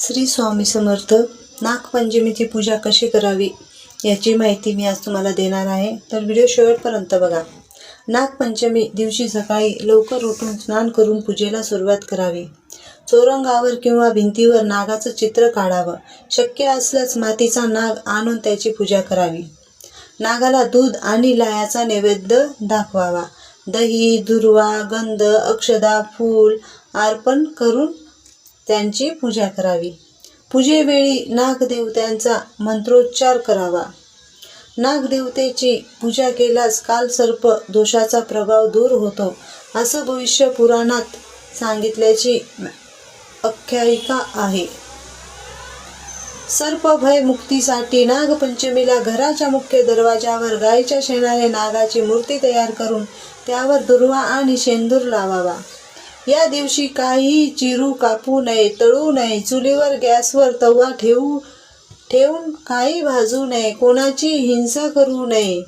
श्री स्वामी समर्थ नागपंचमीची पूजा कशी करावी याची माहिती मी आज तुम्हाला देणार आहे. तर व्हिडिओ शेवटपर्यंत बघा. नागपंचमी दिवशी सकाळी लवकर उठून स्नान करून पूजेला सुरुवात करावी. चोरंगावर किंवा भिंतीवर नागाचं चित्र काढावं. शक्य असल्यास मातीचा नाग आणून त्याची पूजा करावी. नागाला दूध आणि लायाचा नैवेद्य दाखवावा. दही दुर्वा गंध अक्षदा फूल अर्पण करून त्यांची पूजा करावी. पूजेवेळी नागदेवत्यांचा मंत्रोच्चार करावा. नागदेवतेची पूजा केल्यास कालसर्प दोषाचा प्रभाव दूर होतो असं भविष्य पुराणात सांगितल्याची आख्यायिका आहे. सर्पभय मुक्तीसाठी नागपंचमीला घराच्या मुख्य दरवाजावर गायीच्या शेणाने नागाची मूर्ती तयार करून त्यावर दुर्वा आणि शेंदूर लावावा. या दिवशी काही चिरू कापू नये तळू नये चुलीवर गॅसवर तवा ठेवू ठेवून काही भाजू नये कोणाची हिंसा करू नये.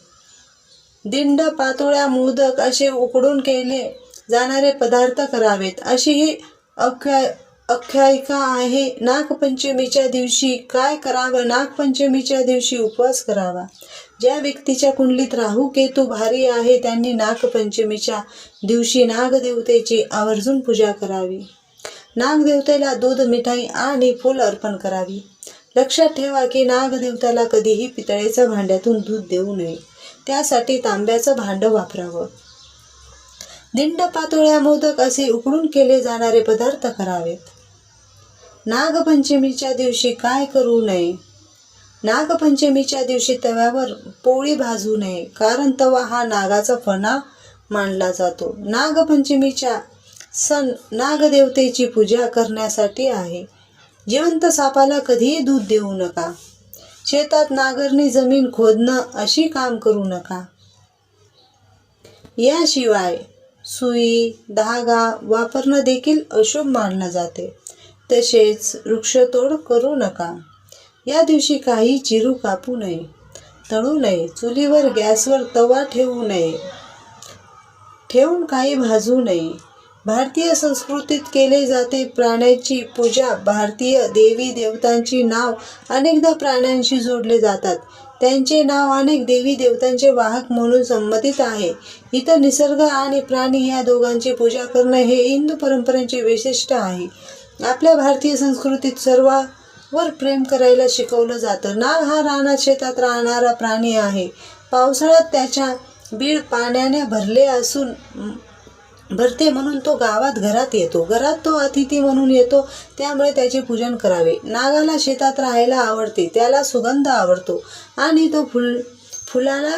दिंड पातोळ्या मोदक असे उकडून केले जाणारे पदार्थ करावेत. अशी ही अख्या आख्यायिका आहे. नागपंचमीच्या दिवशी काय करावं? नागपंचमीच्या दिवशी उपवास करावा. ज्या व्यक्तीच्या कुंडलीत राहू केतू भारी आहे त्यांनी नागपंचमीच्या दिवशी नागदेवतेची आवर्जून पूजा करावी. नागदेवतेला दूध मिठाई आणि फूल अर्पण करावी. लक्षात ठेवा की नागदेवताला कधीही पितळेच्या भांड्यातून दूध देऊ नये. त्यासाठी तांब्याचं भांडं वापरावं. दिंड पातोळ्या मोदक असे उकडून केले जाणारे पदार्थ करावेत. नागपंचमीच्या दिवशी काय करू नये? नागपंचमीच्या दिवशी तव्यावर पोळी भाजू नये कारण तवा हा नागाचा फणा मानला जातो. नागपंचमीच्या सण नागदेवतेची पूजा करण्यासाठी आहे. जिवंत सापाला कधीही दूध देऊ नका. शेतात नागरणी जमीन खोदणं अशी काम करू नका. याशिवाय सुई धागा वापरणं देखील अशुभ मानलं जाते. तसेच वृक्षतोड करू नका. या दिवशी काही चिरू कापू नये तळू नये चुलीवर गॅसवर तवा ठेवू नये. ठेवून काही भाजू नये. भारतीय संस्कृतीत केले जाते प्राण्याची पूजा. भारतीय देवी देवतांची नाव अनेकदा प्राण्यांशी जोडले जातात. त्यांचे नाव अनेक देवी देवतांचे वाहक म्हणून संबंधित आहे. इथं निसर्ग आणि प्राणी या दोघांची पूजा करणं हे हिंदू परंपरेचे वैशिष्ट्य आहे. आपल्या भारतीय संस्कृतीत सर्व वर प्रेम करायला शिकवलं जातं. नाग हा रानात शेतात राहणारा प्राणी आहे. पावसाळ्यात त्याच्या बीड पाण्याने भरले असून भरते म्हणून तो गावात घरात येतो. घरात तो अतिथी म्हणून येतो त्यामुळे त्याचे पूजन करावे. नागाला शेतात राहायला आवडते त्याला सुगंध आवडतो आणि तो फुल फुलाला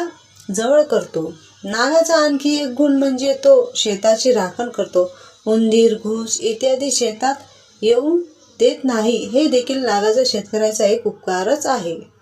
जवळ करतो. नागाचा आणखी एक गुण म्हणजे तो शेताची राखण करतो. उंदीर घूस इत्यादी शेतात येऊन देत नाही हे देखील नागाचा शेतकऱ्याचा एक उपकारच आहे.